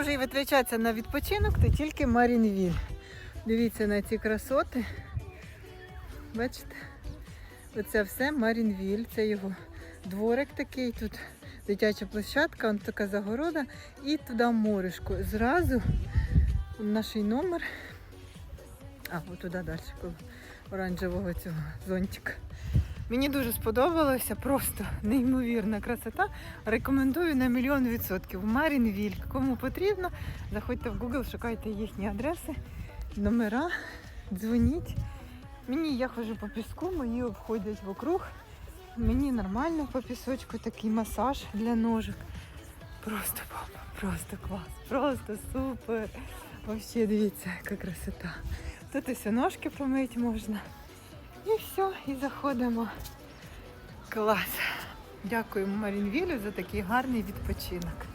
вже і витрачатися на відпочинок, то тільки Марінвіль. Дивіться на ці красоти. Бачите? Оце все Марінвіль, це його дворик такий, тут дитяча площадка, он така загорода, і туди моришко. Зразу наш номер. А, от туди далі, оранжевого цього зонтика. Мені дуже сподобалося, просто неймовірна красота. Рекомендую на мільйон відсотків. Марінвіль. Кому потрібно, заходьте в Google, шукайте їхні адреси, номера, дзвоніть. Мені я ходжу по піску, мої обходять вокруг. Мені нормально по пісочку такий масаж для ножок. Просто бомба, просто клас, просто супер. Вообще дивіться, яка красота. Тут і ножки помити можна. І все, і заходимо. Клас. Дякуємо Марінвілю за такий гарний відпочинок.